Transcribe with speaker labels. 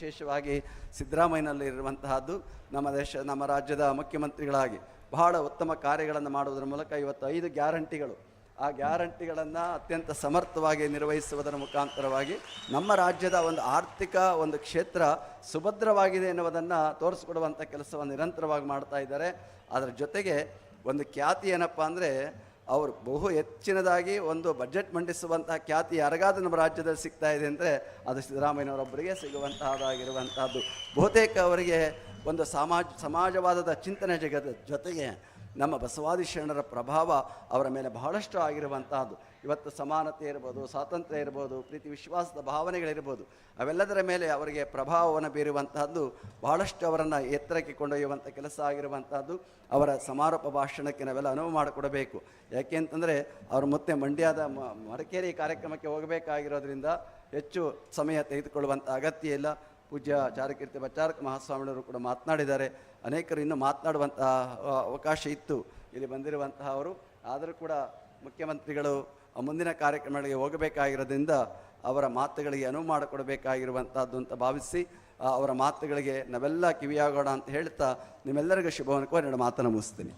Speaker 1: ವಿಶೇಷವಾಗಿ ಸಿದ್ದರಾಮಯ್ಯನಲ್ಲಿರುವಂತಹದ್ದು ನಮ್ಮ ದೇಶ, ನಮ್ಮ ರಾಜ್ಯದ ಮುಖ್ಯಮಂತ್ರಿಗಳಾಗಿ ಬಹಳ ಉತ್ತಮ ಕಾರ್ಯಗಳನ್ನು ಮಾಡುವುದರ ಮೂಲಕ ಇವತ್ತು ಐದು ಗ್ಯಾರಂಟಿಗಳು. ಆ ಗ್ಯಾರಂಟಿಗಳನ್ನು ಅತ್ಯಂತ ಸಮರ್ಥವಾಗಿ ನಿರ್ವಹಿಸುವುದರ ಮುಖಾಂತರವಾಗಿ ನಮ್ಮ ರಾಜ್ಯದ ಒಂದು ಆರ್ಥಿಕ ಒಂದು ಕ್ಷೇತ್ರ ಸುಭದ್ರವಾಗಿದೆ ಎನ್ನುವುದನ್ನು ತೋರಿಸ್ಕೊಡುವಂಥ ಕೆಲಸವನ್ನು ನಿರಂತರವಾಗಿ ಮಾಡ್ತಾ ಇದ್ದಾರೆ. ಅದರ ಜೊತೆಗೆ ಒಂದು ಖ್ಯಾತಿ ಏನಪ್ಪ ಅಂದರೆ ಅವರು ಬಹು ಹೆಚ್ಚಿನದಾಗಿ ಒಂದು ಬಜೆಟ್ ಮಂಡಿಸುವಂತಹ ಖ್ಯಾತಿ ಯಾರಿಗಾದ್ರೂ ನಮ್ಮ ರಾಜ್ಯದಲ್ಲಿ ಸಿಗ್ತಾ ಇದೆ ಅಂದರೆ ಅದು ಸಿದ್ದರಾಮಯ್ಯನವರೊಬ್ಬರಿಗೆ ಸಿಗುವಂತಹದ್ದಾಗಿರುವಂತಹದ್ದು. ಬಹುತೇಕ ಅವರಿಗೆ ಒಂದು ಸಮಾಜ, ಸಮಾಜವಾದದ ಚಿಂತನೆ ಜಗದ ಜೊತೆಗೆ ನಮ್ಮ ಬಸವಾದಿ ಶರಣರ ಪ್ರಭಾವ ಅವರ ಮೇಲೆ ಬಹಳಷ್ಟು ಆಗಿರುವಂತಹದ್ದು. ಇವತ್ತು ಸಮಾನತೆ ಇರ್ಬೋದು, ಸ್ವಾತಂತ್ರ್ಯ ಇರ್ಬೋದು, ಪ್ರೀತಿ, ವಿಶ್ವಾಸದ ಭಾವನೆಗಳಿರ್ಬೋದು, ಅವೆಲ್ಲದರ ಮೇಲೆ ಅವರಿಗೆ ಪ್ರಭಾವವನ್ನು ಬೀರುವಂತಹದ್ದು, ಬಹಳಷ್ಟು ಅವರನ್ನು ಎತ್ತರಕ್ಕೆ ಕೊಂಡೊಯ್ಯುವಂಥ ಕೆಲಸ ಆಗಿರುವಂಥದ್ದು ಅವರ ಸಮಾರೋಪ ಭಾಷಣಕ್ಕೆ ನಾವೆಲ್ಲ ಅನುವು ಮಾಡಿಕೊಡಬೇಕು. ಯಾಕೆ ಅಂತಂದರೆ, ಅವರು ಮತ್ತೆ ಮಂಡ್ಯದ ಮಡಿಕೇರಿ ಕಾರ್ಯಕ್ರಮಕ್ಕೆ ಹೋಗಬೇಕಾಗಿರೋದ್ರಿಂದ ಹೆಚ್ಚು ಸಮಯ ತೆಗೆದುಕೊಳ್ಳುವಂಥ ಅಗತ್ಯ ಇಲ್ಲ. ಪೂಜ್ಯ ಚಾರಕೀರ್ತಿ ಬಚ್ಚಾರಕ ಮಹಾಸ್ವಾಮಿಯವರು ಕೂಡ ಮಾತನಾಡಿದ್ದಾರೆ. ಅನೇಕರು ಇನ್ನೂ ಮಾತನಾಡುವಂತಹ ಅವಕಾಶ ಇತ್ತು. ಇಲ್ಲಿ ಬಂದಿರುವಂತಹ ಅವರು ಆದರೂ ಕೂಡ ಮುಖ್ಯಮಂತ್ರಿಗಳು ಮುಂದಿನ ಕಾರ್ಯಕ್ರಮಗಳಿಗೆ ಹೋಗಬೇಕಾಗಿರೋದ್ರಿಂದ ಅವರ ಮಾತುಗಳಿಗೆ ಅನುವು ಮಾಡಿಕೊಡಬೇಕಾಗಿರುವಂಥದ್ದು ಅಂತ ಭಾವಿಸಿ ಅವರ ಮಾತುಗಳಿಗೆ ನಾವೆಲ್ಲ ಕಿವಿಯಾಗೋಣ ಅಂತ ಹೇಳ್ತಾ ನಿಮ್ಮೆಲ್ಲರಿಗೂ ಶುಭವನ್ನು ಕೋರಿ ಮಾತನ್ನು ಮುಗಿಸ್ತೀನಿ.